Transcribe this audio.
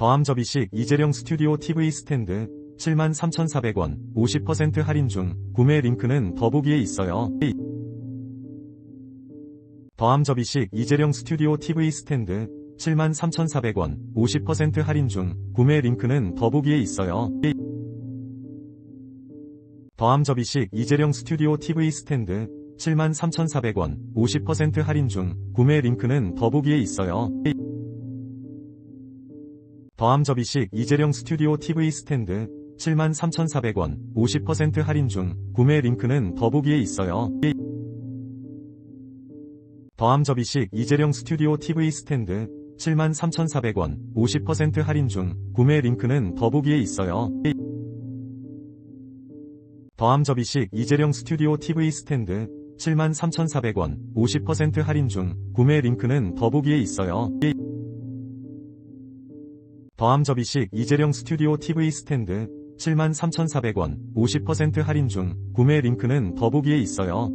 더함 접이식 이재령 스튜디오 TV 스탠드 73,400원 50% 할인 중 구매 링크는 더보기에 있어요. 더함 접이식 이재령 스튜디오 TV 스탠드 73,400원 50% 할인 중 구매 링크는 더보기에 있어요. 더함 접이식 이재령 스튜디오 TV 스탠드 73,400원 50% 할인 중 구매 링크는 더보기에 있어요. 더함 접이식 이재령 스튜디오 TV 스탠드 73,400원 50% 할인 중 구매 링크는 더보기에 있어요. 더함 접이식 이재령 스튜디오 TV 스탠드 73,400원 50% 할인 중 구매 링크는 더보기에 있어요. 더함 접이식 이재령 스튜디오 TV 스탠드 73,400원 50% 할인 중 구매 링크는 더보기에 있어요. 더함 접이식 이재령 스튜디오 TV 스탠드 73,400원 50% 할인 중 구매 링크는 더보기에 있어요.